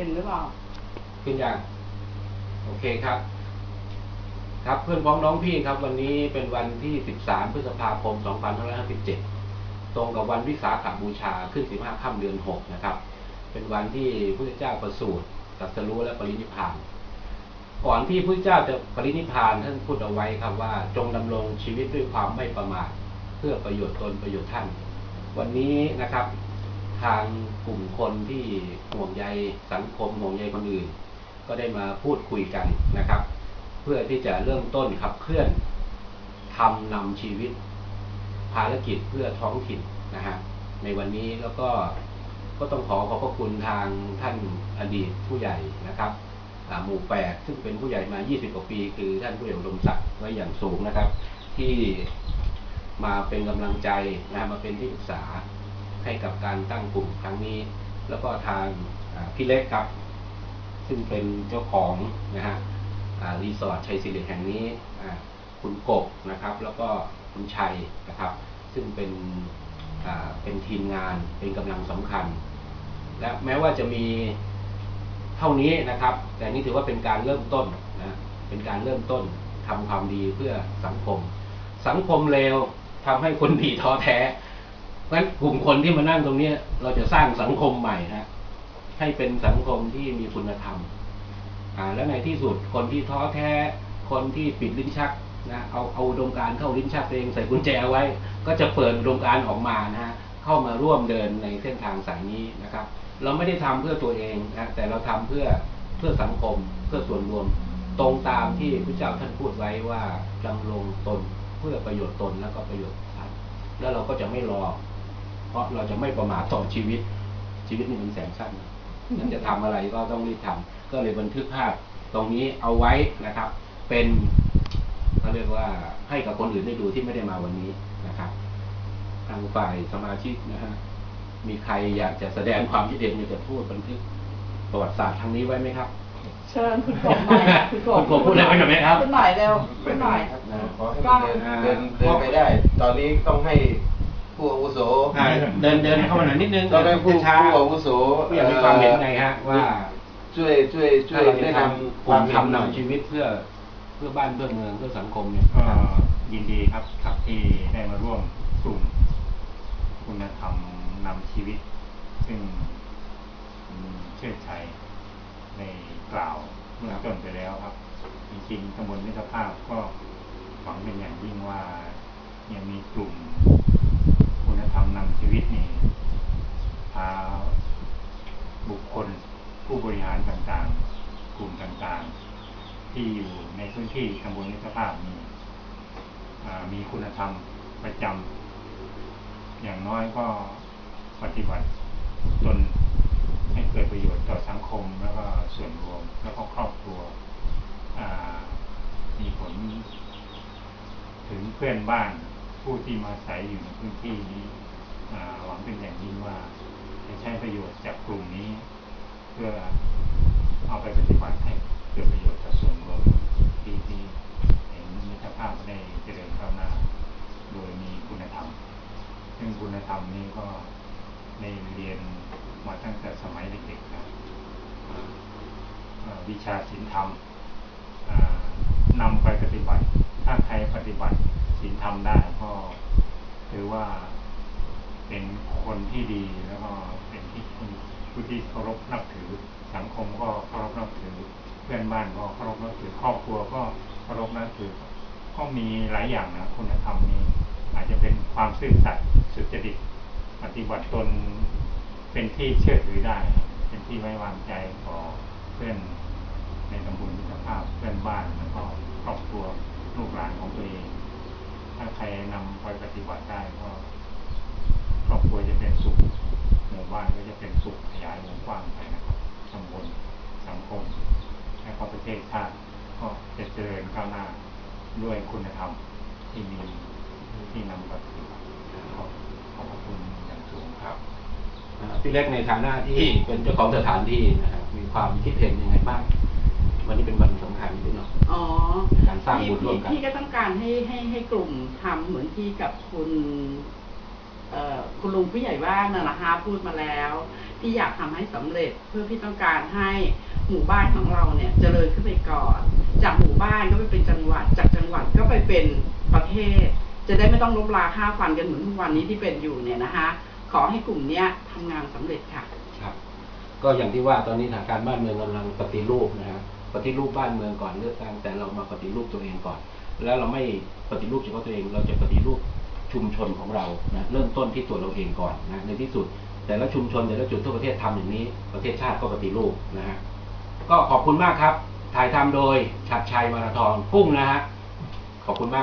เป็นหรือเปล่า ขึ้นยังโอเคครับ ครับเพื่อนพ้องน้องพี่ครับ วันนี้เป็นวันที่ 13 พฤษภาคม 2557 ตรงกับวันวิสาขบูชาขึ้น 15 ค่ำเดือน 6 นะครับ เป็นวันที่พระเจ้าประสูติตรัสรู้และปรินิพพานก่อนที่พระเจ้าจะปรินิพานท่านพูดเอาไว้ครับว่า จงดำรงชีวิตด้วยความไม่ประมาทเพื่อประโยชน์ตนประโยชน์ท่าน วันนี้นะครับ ทางกลุ่มคนที่ห่วงใยสังคมห่วงใยคนอื่น ก็ได้มาพูดคุยกันนะครับ เพื่อที่จะเริ่มต้นขับเคลื่อนทำนำชีวิต ภารกิจเพื่อท้องถิ่นนะฮะในวันนี้แล้วก็ก็ต้องขอขอบพระคุณทางท่านอดีตผู้ใหญ่นะครับหมู่แปดซึ่งเป็นผู้ใหญ่มา 20 กว่าปี คือท่านผู้ใหญ่อุดมศักดิ์ไว้อย่างสูงนะครับ ที่มาเป็นกำลังใจนะมาเป็นที่ปรึกษา ให้กับการตั้งกลุ่มครั้งนี้ แล้วก็ทางพี่เล็กครับ ซึ่งเป็นเจ้าของนะฮะรีสอร์ทชัยสิริแห่งนี้คุณกบนะครับ แล้วก็คุณชัยนะครับ ซึ่งเป็นเป็นทีมงานเป็นกำลังสำคัญ และแม้ว่าจะมีเท่านี้นะครับ แต่นี่ถือว่าเป็นการเริ่มต้นนะเป็นการเริ่มต้นทำความดีเพื่อสังคม สังคมเลวทำให้คนดีท้อแท้ เพราะฉะนั้นกลุ่มคนที่มานั่งตรงเนี้ย เราจะสร้างสังคมใหม่ฮะให้เป็นสังคมที่มีคุณธรรม อ่า และในที่สุดคนที่ท้อแท้ คนที่ปิดลิ้นชักนะเอาเอาอุดมการเข้าลิ้นชักตัวเองใส่กุญแจไว้ ก็จะเปิดอุดมการออกมานะฮะเข้ามาร่วมเดินในเส้นทางสายนี้นะครับ เราไม่ได้ทำเพื่อตัวเองนะแต่เราทำเพื่อเพื่อสังคมเพื่อส่วนรวม ตรงตามที่พระเจ้าท่านพูดไว้ว่าดำรงตนเพื่อประโยชน์ตนแล้วก็ประโยชน์ท่านแล้วเราก็จะไม่รอ เพราะเราจะไม่ประมาทต่อชีวิต ชีวิตนี่มันแสนสั้นนั่นจะทำอะไรก็ต้องรีบทำก็เลยบันทึกภาพตรงนี้เอาไว้นะครับ เป็นเขาเรียกว่าให้กับคนอื่นได้ดูที่ไม่ได้มาวันนี้นะครับ ทางฝ่ายสมาชิกนะฮะมีใครอยากจะแสดงความคิดเห็นอยากจะพูดบันทึกประวัติศาสตร์ทางนี้ไว้ไหมครับ เชิญคุณกบหน่อยค่ะคุณกบคุณกบพูดอะไรไว้หน่อยไหมครับพูดหน่อยเร็วพูไม่ดหได้น่อยครับนะขอให้มันเดินเดินเดินไปได้ ตอนนี้ต้องให้ ผู้อาวุโสอ่าเดินเดินเข้ามาหน่อยนิดนึงต้องให้ผู้ช้าผู้อาวุโสผู้อยากมีความเห็นไงฮะว่า ช่วยช่วยช่วยถ้าเราจะแนะทนำำกลุ่มทำนำชีวิตเพื่อเพื่อบ้านเพื่อเมืองเพื่อสังคมเนี่ยก็ยินดีครับครับที่ได้มาร่วมกลุ่มคุณธรรมนำชีวิต ซึ่งคุณเชิดชัยในกล่าวเมื่อต้นไปแล้วครับ จริงๆตำบลมิตรภาพก็หวังเป็นอย่างยิ่งว่ายังมีกลุ่ม คุณธรรมนำชีวิตนี่พาบุคคลผู้บริหารต่างๆ กลุ่มต่างๆ ที่อยู่ในพื้นที่ตำบลมิตรภาพมีอ่ามีคุณธรรมประจำอย่างน้อยก็ปฏิบัติตนให้เกิดประโยชน์ต่อสังคมแล้วก็ส่วนรวมแล้วก็ครอบครัวมีผลถึงเพื่อนบ้าน ผู้ที่มาอาศัยอยู่ในพื้นที่นี้หวังเป็นอย่างยิ่งว่าจะใช้ประโยชน์จากกลุ่มนี้ เพื่อเอาไปปฏิบัติให้เกิดประโยชน์ต่อส่วนรวมที่ที่เห็นมิตรภาพได้เจริญก้าวหน้า โดยมีคุณธรรม ซึ่งคุณธรรมนี้ก็ในเรียนมาตั้งแต่สมัยเด็กๆนะวิชาศีลธรรมนำไปปฏิบัติ ถ้าใครปฏิบัติศีลธรรมได้ ว่าเป็นคนที่ดีแล้วก็เป็นที่คนผู้ที่เคารพนับถือ สังคมก็เคารพนับถือ เพื่อนบ้านก็เคารพนับถือครอบครัวก็เคารพนับถือ ก็มีหลายอย่างนะคุณธรรมนี้อาจจะเป็นความซื่อสัตย์สุจริตปฏิบัติตนเป็นที่เชื่อถือได้ เป็นที่ไว้วางใจต่อเพื่อนในตำบลมิตรภาพเพื่อนบ้านแล้วก็ครอบครัวลูกหลานของตัวเอง ถ้าใครนำไปปฏิบัติได้ก็ ครอบครัวจะเป็นสุขหมู่บ้านก็จะเป็น สุขขยายวงกว้างไปนะครับตำบลสังคม และก็ประเทศชาติก็จะเจริญก้าวหน้าด้วยคุณธรรมที่มีที่นำไปปฏิบัติขอบขอบพระคุณอย่างสูงครับอ่าพี่เล็กในฐานะที่เป็นเจ้าของสถานที่นะครับมีความคิดเห็นยังไงบ้าง วันนี้เป็นวันสำคัญด้วยเนาะอ๋อการสร้างบุญร่วมกันพี่พี่ก็ต้องการให้ให้ให้กลุ่มทำเหมือนที่กับคุณเอ่อคุณลุงผู้ใหญ่บ้านน่ะนะคะพูดมาแล้ว ที่อยากทำให้สำเร็จเพื่อที่ต้องการให้หมู่บ้านของเราเนี่ยเจริญขึ้นไปก่อน จากหมู่บ้านก็ไปเป็นจังหวัด จากจังหวัดก็ไปเป็นประเทศ จะได้ไม่ต้องลบราค่าฟันกันเหมือนทุกวันนี้ที่เป็นอยู่เนี่ยนะคะ ขอให้กลุ่มเนี้ยทำงานสำเร็จค่ะครับ ก็อย่างที่ว่าตอนนี้สถานการณ์บ้านเมืองกำลังปฏิรูปนะครับปฏิรูปบ้านเมืองก่อนเลือกตั้งแต่เรามาปฏิรูปตัวเองก่อน แล้วเราไม่ปฏิรูปเฉพาะตัวเองเราจะปฏิรูปชุมชนของเรานะเริ่มต้นที่ตัวเราเองก่อนนะในที่สุด แต่ละชุมชนแต่ละจุดทั่วประเทศทำอย่างนี้ ประเทศชาติก็ปฏิรูปนะฮะก็ขอบคุณมากครับ ถ่ายทำโดยชัดชัยมาราธอนกุ้งนะฮะขอบคุณมาก